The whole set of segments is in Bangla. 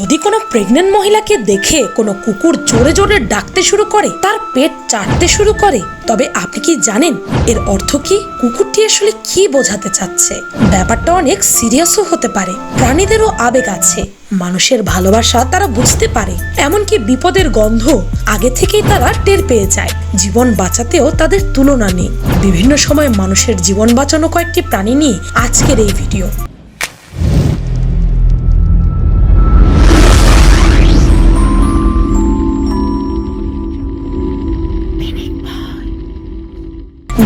যদি কোনো প্রেগনেন্ট মহিলাকে দেখে কোনো কুকুর জোরে জোরে ডাকতে শুরু করে, তার পেট চাটতে শুরু করে, তবে আপনি কি জানেন এর অর্থ কি? কুকুরটি আসলে কি বোঝাতে চাচ্ছে? ব্যাপারটা অনেক সিরিয়াসও হতে পারে। প্রাণীদেরও আবেগ আছে। মানুষের ভালোবাসা তারা বুঝতে পারে। এমনকি বিপদের গন্ধ আগে থেকেই তারা টের পেয়ে যায়। জীবন বাঁচাতেও তাদের তুলনা নেই। বিভিন্ন সময় মানুষের জীবন বাঁচানো কয়েকটি প্রাণী নিয়ে আজকের এই ভিডিও।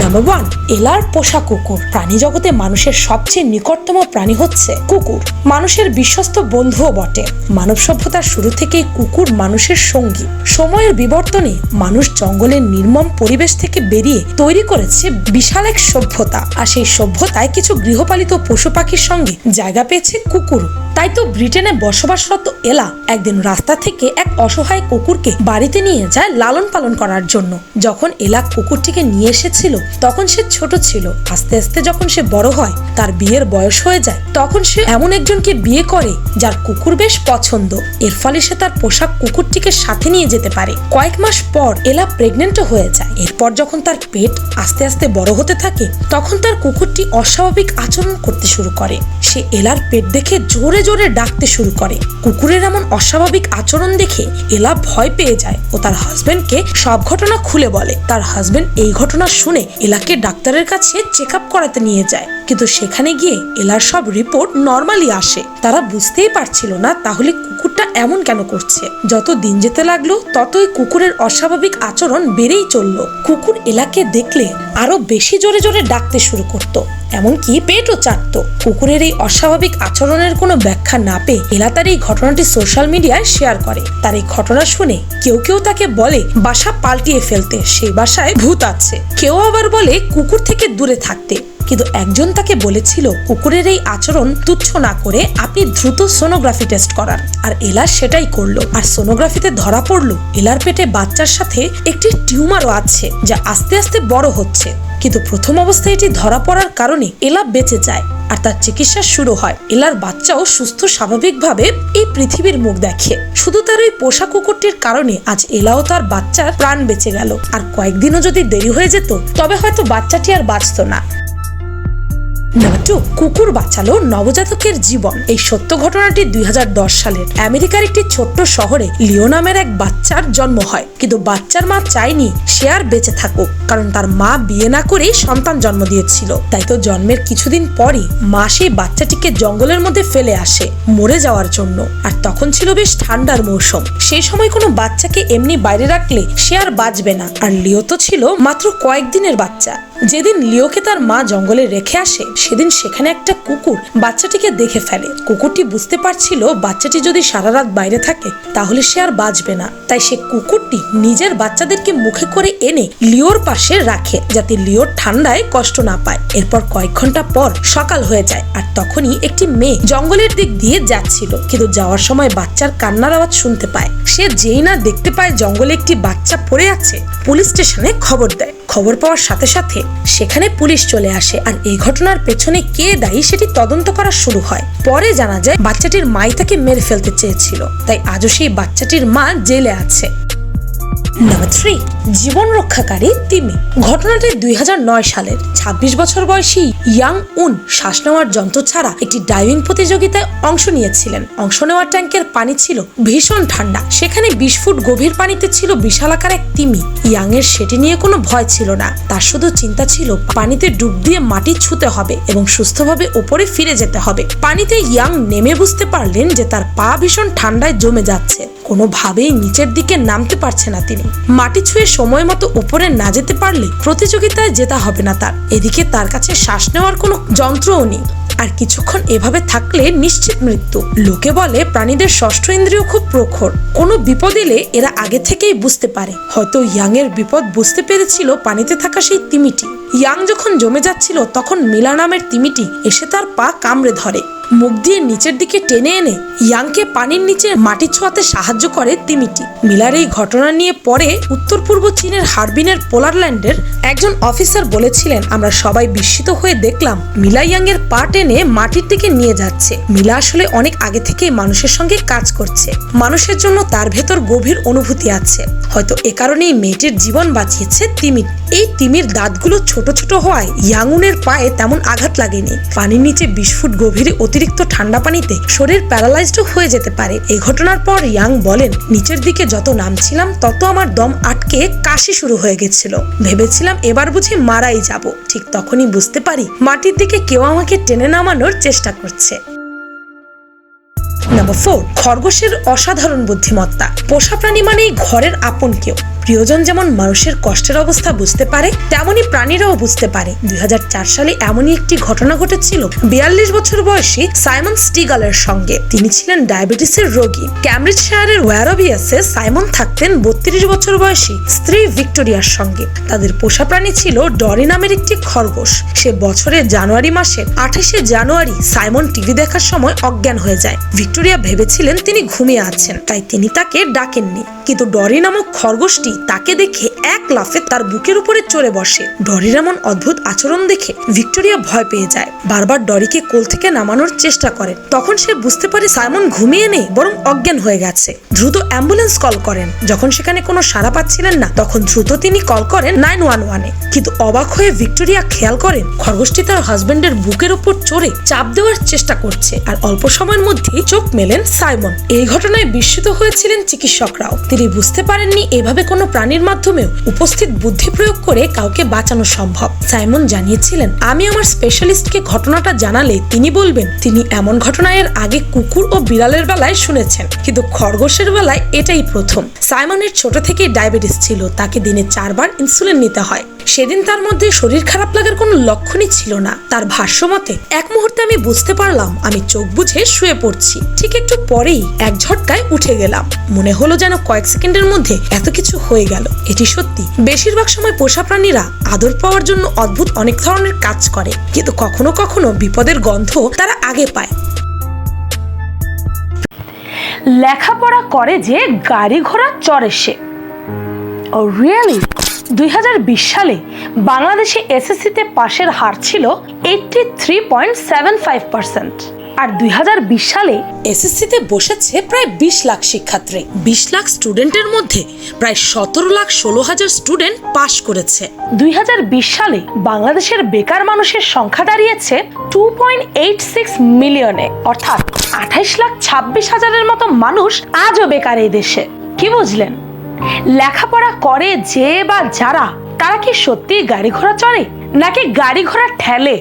নাম্বার ওয়ান এলার পোষা কুকুর। প্রাণী জগতে মানুষের সবচেয়ে নিকটতম প্রাণী হচ্ছে কুকুর। মানুষের বিশ্বস্ত বন্ধুও বটে। মানব সভ্যতার শুরু থেকেই কুকুর মানুষের সঙ্গী। সময়ের বিবর্তনে মানুষ জঙ্গলের নির্মম পরিবেশ থেকে বেরিয়ে তৈরি করেছে বিশাল এক সভ্যতা। আর সেই সভ্যতায় কিছু গৃহপালিত পশু পাখির সঙ্গে জায়গা পেয়েছে কুকুর তাই তো ব্রিটেনে বসবাসরত এলা একদিন রাস্তা থেকে এক অসহায় কুকুরকে বাড়িতে নিয়ে যায় লালন পালন করার জন্য। যখন এলা কুকুরটিকে নিয়ে এসেছিল, তখন সে ছোট ছিল। আস্তে আস্তে যখন সে বড় হয়, তার বিয়ের বয়স হয়ে যায়। তখন সে এমন একজনকে বিয়ে করে, যার কুকুর বেশ পছন্দ। এর ফলে সে তার পোশাক কুকুরটিকে সাথে নিয়ে যেতে পারে। কয়েক মাস পর এলা প্রেগনেন্টও হয়ে যায়। এরপর যখন তার পেট আস্তে আস্তে বড় হতে থাকে, তখন তার কুকুরটি অস্বাভাবিক আচরণ করতে শুরু করে। সে এলার পেট দেখে জোরে জোরে ডাকতে শুরু করে। কুকুরের এমন অস্বাভাবিক আচরণ দেখে এলা ভয় পেয়ে যায় ও তার হাজবেন্ডকে সব ঘটনা খুলে বলে। তার হাজবেন্ড এই ঘটনা শুনে এলাকে ডাক্তারের কাছে চেক আপ করাতে নিয়ে যায়। কিন্তু সেখানে গিয়ে এলার সব রিপোর্ট নর্মালি আসে। তারা বুঝতেই পারছিল না তাহলে কুকুরটা এমন কেন করছে। যত দিন যেতে লাগল, ততই কুকুরের অস্বাভাবিক আচরণ বেড়েই চলল। কুকুর এলাকে দেখলে আরও বেশি জোরে জোরে ডাকতে শুরু করত, এমনকি পেটও চাটতো। কুকুরের এই অস্বাভাবিক আচরণের কোনো ব্যাখ্যা না পেয়ে এলা তার এই ঘটনাটি সোশ্যাল মিডিয়ায় শেয়ার করে। তার এই ঘটনা শুনে কেউ কেউ তাকে বলে, বাসা পাল্টিয়ে ফেলতে, সেই বাসায় ভূত আছে। কেউ আবার বলে, কুকুর থেকে দূরে থাকতে। কিন্তু একজন তাকে বলেছিল, কুকুরের এই আচরণ তুচ্ছ না করে আপনি দ্রুত সোনোগ্রাফি টেস্ট করার আর এলা সেটাই করল। আর সোনোগ্রাফিতে ধরা পড়ল, এলার পেটে বাচ্চার সাথে একটি টিউমারও আছে যা আস্তে আস্তে বড় হচ্ছে। কিন্তু প্রথম অবস্থায় এটি ধরা পড়ার কারণে এলা বেঁচে যায় আর তার চিকিৎসা শুরু হয়। এলার বাচ্চাও সুস্থ স্বাভাবিকভাবে এই পৃথিবীর মুখ দেখে। শুধু তার ওই পোষা কুকুরটির কারণে আজ এলাও তার বাচ্চার প্রাণ বেঁচে গেল। আর কয়েকদিনও যদি দেরি হয়ে যেত, তবে হয়তো বাচ্চাটি আর বাঁচত না। টু কুকুর বাঁচালো নবজাতকের জীবন। এই সত্য ঘটনাটি দুই হাজার দশ সালের। আমেরিকার একটি ছোট্ট শহরে লিও নামের এক বাচ্চার জন্ম হয়। কিন্তু বাচ্চার মা চায়নি সে আর বেঁচে থাকুক, কারণ তার মা বিয়ে না করেই সন্তান জন্ম দিয়েছিল। তাই তো জন্মের কিছুদিন পরই মা সেই বাচ্চাটিকে জঙ্গলের মধ্যে ফেলে আসে মরে যাওয়ার জন্য। আর তখন ছিল বেশ ঠান্ডার মৌসুম। সেই সময় কোনো বাচ্চাকে এমনি বাইরে রাখলে সে আর বাঁচবে না। আর লিও তো ছিল মাত্র কয়েকদিনের বাচ্চা। যেদিন লিওকে তার মা জঙ্গলে রেখে আসে, সেদিন সেখানে একটা কুকুর বাচ্চাটিকে দেখে ফেলে। কুকুরটি বুঝতে পারছিল বাচ্চাটি যদি সারা রাত বাইরে থাকে, তাহলে সে আর বাঁচবে না। তাই সে কুকুরটি নিজের বাচ্চাদেরকে মুখে করে এনে লিওর পাশে রাখে, যাতে লিওর ঠান্ডায় কষ্ট না পায়। এরপর কয়েক ঘণ্টা পর সকাল হয়ে যায়, আর তখনই একটি মেয়ে জঙ্গলের দিক দিয়ে যাচ্ছিল। কিন্তু যাওয়ার সময় বাচ্চার কান্নার আওয়াজ শুনতে পায়। সে যেই না দেখতে পায় জঙ্গলে একটি বাচ্চা পড়ে আছে, পুলিশ স্টেশনে খবর দেয়। খবর পাওয়ার সাথে সাথে সেখানে পুলিশ চলে আসে আর এই ঘটনার পেছনে কে দায়ী সেটি তদন্ত করা শুরু হয়। পরে জানা যায়, বাচ্চাটির মাই তাকে মেরে ফেলতে চেয়েছিল। তাই আজও সেই বাচ্চাটির মা জেলে আছে। নাম্বার থ্রি জীবন রক্ষাকারী তিমি। ঘটনাটি দুই সালের ২৬ বছর বয়সী ইয়াং উন শ্বাস নেওয়ার যন্ত্র ছাড়া একটি ডাইভিং প্রতিযোগিতায় অংশ নিয়েছিলেন। অংশ নেওয়ার ট্যাঙ্কের পানি ছিল ভীষণ ঠান্ডা। সেখানে বিশ ফুট গভীর পানিতে ছিল বিশালাকার এক তিমি। ইয়াং এর সেটি নিয়ে কোনো ভয় ছিল না। তার শুধু চিন্তা ছিল, পানিতে ডুব দিয়ে মাটি ছুতে হবে এবং সুস্থভাবে ওপরে ফিরে যেতে হবে। পানিতে ইয়াং নেমে বুঝতে পারলেন যে তার পা ভীষণ ঠান্ডায় জমে যাচ্ছে। কোনোভাবেই নিচের দিকে নামতে পারছে না তিনি। মাটি ছুঁয়ে সময় মতো উপরে না যেতে পারলে প্রতিযোগিতায় জেতা হবে না তার। এদিকে তার কাছে শ্বাস নেওয়ার কোনো যন্ত্রও নেই। আর কিছুক্ষণ এভাবে থাকলে নিশ্চিত মৃত্যু। লোকে বলে প্রাণীদের ষষ্ঠ ইন্দ্রিয় খুব প্রখর। কোনো বিপদ এলে এরা আগে থেকেই বুঝতে পারে। হয়তো ইয়াং এর বিপদ বুঝতে পেরেছিল পানিতে থাকা সেই তিমিটি। ইয়াং যখন জমে যাচ্ছিল, তখন মিলা নামের তিমিটি এসে তার পা কামড়ে ধরে। মুখ দিয়ে নিচের দিকে টেনে এনে ইয়াংকে পানির নিচে মাটি ছোঁয়াতে সাহায্য করে তিমিটি। মিলার এই ঘটনা নিয়ে পরে উত্তর পূর্ব চীনের হারবিনের পোলারল্যান্ডের একজন অফিসার বলেছিলেন, আমরা সবাই বিস্মিত হয়ে দেখলাম, মিলা ইয়াং এর পা টেনে মাটির দিকে নিয়ে যাচ্ছে। মিলা আসলে অনেক আগে থেকেই মানুষের সঙ্গে কাজ করছে। মানুষের জন্য তার ভেতর গভীর অনুভূতি আছে। হয়তো এ কারণেই মেয়েটির জীবন বাঁচিয়েছে তিমির এই তিমির দাঁতগুলো ছোট ছোট হওয়ায় ইয়াংউনের পায়ে তেমন আঘাত লাগেনি। পানির নিচে বিশ ফুট গভীরে অতিরিক্ত ঠান্ডা পানিতে শরীর প্যারালাইজড হয়ে যেতে পারে। এই ঘটনার পর ইয়াং বলেন, নিচের দিকে যত নামছিলাম, তত আমার দম আটকে কাশি শুরু হয়ে গেছিল। ভেবেছিলাম এবার বুঝি মারাই যাব। ঠিক তখনই বুঝতে পারি, মাটির দিকে কেউ আমাকে টেনে নামানোর চেষ্টা করছে। নাম্বার ফোর খরগোশের অসাধারণ বুদ্ধিমত্তা। পোষা প্রাণী মানেই ঘরের আপন কেউ। প্রিয়জন যেমন মানুষের কষ্টের অবস্থা বুঝতে পারে, তেমনি প্রাণীরাও বুঝতে পারে। দুই হাজার চার সালে এমনই একটি ঘটনা ঘটেছিল বিয়াল্লিশ বছর বয়সী সাইমন স্টিগালের সঙ্গে। তিনি ছিলেন ডায়াবেটিসের রোগী। ক্যামব্রিজ শায়ারের ওয়ারোভিয়াসে সাইমন থাকতেন বত্রিশ বছর বয়সী স্ত্রী ভিক্টোরিয়ার সঙ্গে। তাদের পোষা প্রাণী ছিল ডরি নামের একটি খরগোশ। সে বছরের জানুয়ারি মাসের আঠাশে জানুয়ারি সাইমন টিভি দেখার সময় অজ্ঞান হয়ে যায়। ভিক্টোরিয়া ভেবেছিলেন তিনি ঘুমিয়ে আছেন, তাই তিনি তাকে ডাকেননি। কিন্তু ডরি নামক খরগোশটি তাকে দেখে এক লাফে তার বুকের উপরে চড়ে বসে। ডরির এমন অদ্ভুত আচরণ দেখে ভিক্টোরিয়া ভয় পেয়ে যায়। বারবার ডরিকে কোল থেকে নামানোর চেষ্টা করেন তখন সে বুঝতে পারে সাইমন ঘুমিয়ে নেই, বরং অজ্ঞান হয়ে গেছে। দ্রুত অ্যাম্বুলেন্স কল করেন। যখন সেখানে কোনো সাড়া পাচ্ছিলেন না, তখন দ্রুত তিনি কল করেন নাইন ওয়ান ওয়ানে। কিন্তু অবাক হয়ে ভিক্টোরিয়া খেয়াল করেন, খরগোশটি তার হাজবেন্ডের বুকের উপর চড়ে চাপ দেওয়ার চেষ্টা করছে। আর অল্প সময়ের মধ্যেই চোখ মেলেন সাইমন। এই ঘটনায় বিস্মিত হয়েছিলেন চিকিৎসকরাও। তিনি বুঝতে পারেননি এভাবে কোনো প্রাণীর মাধ্যমেও উপস্থিত বুদ্ধি প্রয়োগ করে কাউকে বাঁচানো সম্ভব। সাইমন জানিয়েছিলেন, আমি আমার স্পেশালিস্টকে ঘটনাটা জানালে তিনি বলবেন, তিনি এমন ঘটনা এর আগে কুকুর ও বিড়ালের বেলায় শুনেছেন, কিন্তু খরগোশের বেলায় এটাই প্রথম। সাইমনের ছোট থেকেই ডায়াবেটিস ছিল, তাকে দিনে চারবার ইনসুলিন নিতে হয়। সেদিন তার মধ্যে শরীর খারাপ লাগার কোনো লক্ষণই ছিল না। তার ভাষ্য মতে, এক মুহূর্তে আমি বুঝতে পারলাম, আমি চোখ বুঝে শুয়ে পড়ছি। ঠিক একটু পরেই এক ঝটকায় উঠে গেলাম। মনে হলো যেন কয়েক সেকেন্ডের মধ্যে এত কিছু হয়ে গেল। এটি সত্যি, বেশিরভাগ সময় পোষা প্রাণীরা আদর পাওয়ার জন্য অদ্ভুত অনেক ধরনের কাজ করে, কিন্তু কখনো কখনো বিপদের গন্ধ তারা আগে পায়। লেখাপড়া করে যে গাড়ি ঘোড়া চড়ে সে। রিয়েলি দুই হাজার বিশ সালে বাংলাদেশে এসএসসিতে পাশের হার ছিল eighty three point seven five percent আর দুই হাজার বিশ সালে এসএসসিতে বসেছে প্রায় বিশ লাখ শিক্ষার্থী। বিশ লাখ স্টুডেন্টের মধ্যে প্রায় সতেরো লাখ ষোলো হাজার স্টুডেন্ট পাশ করেছে। দুই হাজার বিশ সালে বাংলাদেশের বেকার মানুষের সংখ্যা দাঁড়িয়েছে টু পয়েন্ট এইট সিক্স মিলিয়নে অর্থাৎ আঠাইশ লাখ ছাব্বিশ হাজারের মতো মানুষ আজও বেকার এই দেশে। কি বুঝলেন? লেখাপড়া করে যে বা যারা, তারা কি সত্যি গাড়ি ঘোড়া চড়ে নাকি গাড়ি ঘোড়া ঠেলে?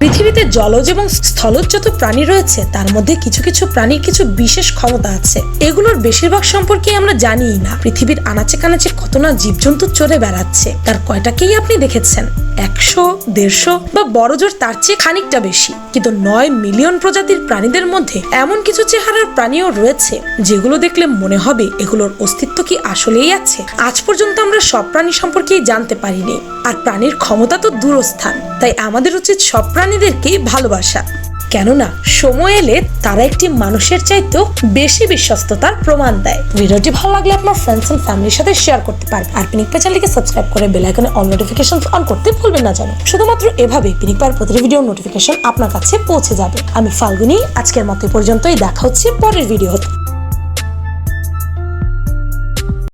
পৃথিবীতে জলজ এবং স্থলজ যত প্রাণী রয়েছে, তার মধ্যে কিছু কিছু প্রাণীর কিছু বিশেষ ক্ষমতা আছে। এগুলোর বেশিরভাগ সম্পর্কে আমরা জানিই না। পৃথিবীর আনাচে কানাচে কত না জীবজন্তু চড়ে বেড়াচ্ছে, তার কয়টাকেই আপনি দেখেছেন? একশো, দেড়শো বা বড়জোর তার চেয়ে খানিকটা বেশি। কিন্তু নয় মিলিয়ন প্রজাতির প্রাণীদের মধ্যে এমন কিছু চেহারার প্রাণীও রয়েছে, যেগুলো দেখলে মনে হবে এগুলোর অস্তিত্ব কি আসলেই আছে? আজ পর্যন্ত আমরা সব প্রাণী সম্পর্কেই জানতে পারিনি। আর প্রাণীর ক্ষমতা তো দূরস্থান, তাই আমাদের উচিত সব প্রাণীদেরকেই ভালোবাসা। কেননা, সময় এলে তারা একটি মানুষের চাইতেও বেশি বিশ্বস্ততার প্রমাণ দেয়। ভিডিওটি ভালো লাগলে আপনার ফ্রেন্ডস এন্ড ফ্যামিলির সাথে শেয়ার করতে পারেন আর পিনিক পা চ্যানেলকে সাবস্ক্রাইব করে বেল আইকনে অল নোটিফিকেশন অন করতে ভুলবেন না জানো। শুধুমাত্র এভাবে পিনিক পার প্রতিটি ভিডিও নোটিফিকেশন আপনার কাছে পৌঁছে যাবে। আমি ফাল্গুনি, আজকের মতো পর্যন্তই। দেখা হচ্ছে পরের ভিডিওতে